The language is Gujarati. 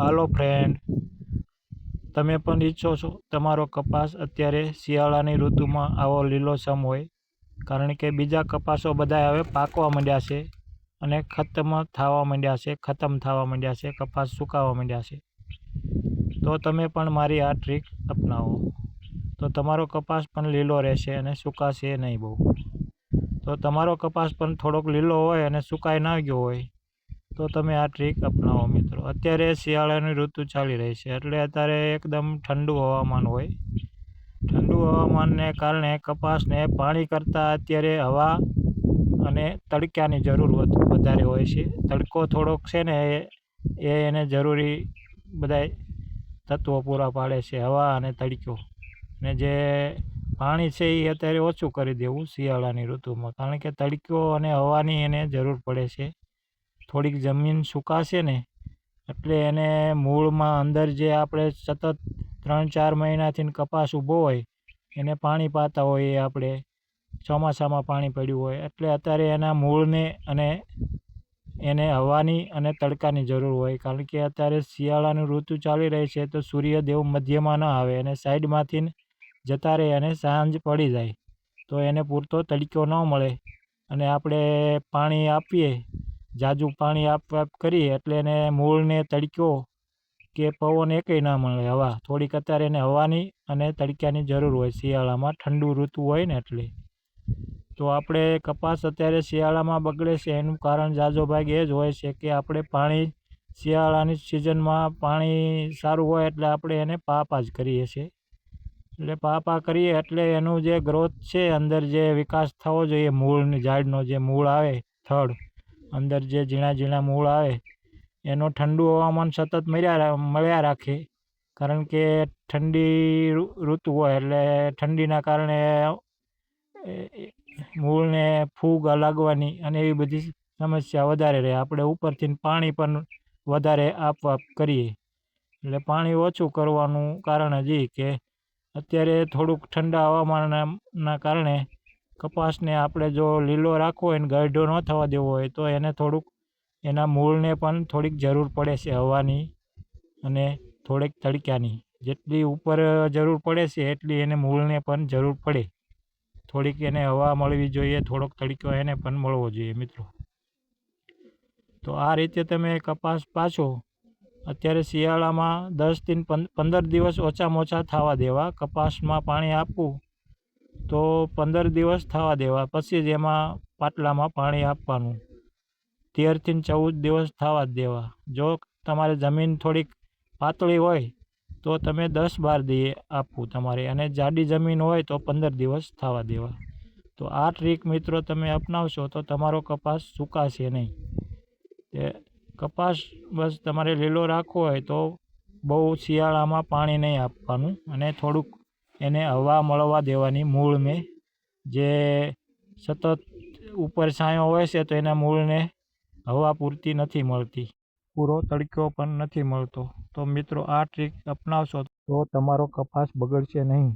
હાલો ફ્રેન્ડ તમે પણ ઈચ્છો છો તમારો કપાસ અત્યારે શિયાળાની ઋતુમાં આવો લીલોછમ હોય, કારણ કે બીજા કપાસો બધા હવે પાકવા માંડ્યા છે અને ખતમ થવા માંડ્યા છે, ખતમ થવા માંડ્યા છે, કપાસ સુકાવા માંડ્યા છે. તો તમે પણ મારી આ ટ્રીક અપનાવો. તો તમારો કપાસ પણ લીલો રહેશે અને સુકાશે નહીં બહુ. તો તમારો કપાસ પણ થોડોક લીલો હોય અને સુકાઈ ના ગયો હોય તો તમે આ ટ્રીક અપનાવો મિત્રો. અત્યારે શિયાળાની ઋતુ ચાલી રહી છે. એટલે અત્યારે એકદમ ઠંડુ હવામાન હોય. ઠંડુ હવામાનને કારણે કપાસને પાણી કરતાં અત્યારે હવા અને તડક્યાની જરૂર વધારે હોય છે. તડકો થોડોક છે ને એ એને જરૂરી બધાય તત્વો પૂરા પાડે છે, હવા અને તડકો. ને જે પાણી છે એ અત્યારે ઓછું કરી દેવું શિયાળાની ઋતુમાં. કારણ કે તડકો અને હવાની એને જરૂર પડે છે. થોડીક જમીન સુકાશે ને, એટલે એને મૂળમાં અંદર જે આપણે સતત ત્રણ ચાર મહિનાથી કપાસ ઊભો હોય, એને પાણી પાતા હોય એ આપણે ચોમાસામાં પાણી પડ્યું હોય. એટલે અત્યારે એના મૂળને અને એને હવાની અને તડકાની જરૂર હોય. કારણ કે અત્યારે શિયાળાની ઋતુ ચાલી રહી છે તો સૂર્યદેવ મધ્યમાં ન આવે અને સાઈડમાંથી જતા રહે અને સાંજ પડી જાય. તો એને પૂરતો તડકો ન મળે. અને આપણે પાણી આપીએ ઝાઝું પાણી આપ આપ કરીએ એટલે એને મૂળને તડકો કે પવન એકેય ના મળે હવા. થોડીક અત્યારે એને હવાની અને તડક્યાની જરૂર હોય. શિયાળામાં ઠંડુ ઋતુ હોય ને એટલે. તો આપણે કપાસ અત્યારે શિયાળામાં બગડે છે. એનું કારણ ઝાઝો ભાગ એ જ હોય છે કે આપણે પાણી, શિયાળાની સિઝનમાં પાણી સારું હોય એટલે આપણે એને પાપા જ કરીએ છીએ. એટલે પાપા કરીએ એટલે એનું જે ગ્રોથ છે, અંદર જે વિકાસ થવો જોઈએ, મૂળની, ઝાડનો જે મૂળ આવે, થડ અંદર જે ઝીણા ઝીણા મૂળ આવે, એનો ઠંડુ હવામાન સતત મળ્યા મળ્યા રાખે. કારણ કે ઠંડી ઋતુ હોય એટલે ઠંડીના કારણે મૂળને ફૂગ લાગવાની અને એવી બધી સમસ્યા વધારે રહે. આપણે ઉપરથી પાણી પણ વધારે આપ આપ કરીએ. એટલે પાણી ઓછું કરવાનું કારણ જ એ કે અત્યારે થોડુંક ઠંડા હવામાનના કારણે કપાસને આપણે જો લીલો રાખવો હોય ને ગરઢો ન થવા દેવો હોય, તો એને થોડુંક એના મૂળને પણ થોડીક જરૂર પડે છે હવાની અને થોડીક તડક્યાની જેટલી ઉપર જરૂર પડે છે, એટલી એને મૂળને પણ જરૂર પડે. થોડીક એને હવા મળવી જોઈએ, થોડોક તડક્યો એને પણ મળવો જોઈએ મિત્રો. તો આ રીતે તમે કપાસ પાછો અત્યારે શિયાળામાં દસથી ને પં- પંદર દિવસ ઓછામાં ઓછા થવા દેવા. કપાસમાં પાણી આપવું તો પંદર દિવસ થવા દેવા. પછી જ એમાં પાટલામાં પાણી આપવાનું. તેરથી ચૌદ દિવસ થવા જ દેવા. જો તમારે જમીન થોડીક પાતળી હોય, તો તમે દસ બાર દઈએ આપવું તમારે. અને જાડી જમીન હોય, તો પંદર દિવસ થવા દેવા. તો આ ટ્રીક મિત્રો તમે અપનાવશો, તો તમારો કપાસ સુકાશે નહીં. તે કપાસ બસ તમારે લીલો રાખવો હોય, તો બહુ શિયાળામાં પાણી નહીં આપવાનું. અને થોડુંક એને હવા મળવા દેવાની મૂળને જે સતત ઉપર છાંયો હોય છે, તો એના મૂળને હવા પૂરતી નથી મળતી. પૂરો તડકો પણ નથી મળતો. તો મિત્રો, આ ટ્રીક અપનાવશો તો તમારો કપાસ બગડશે નહીં.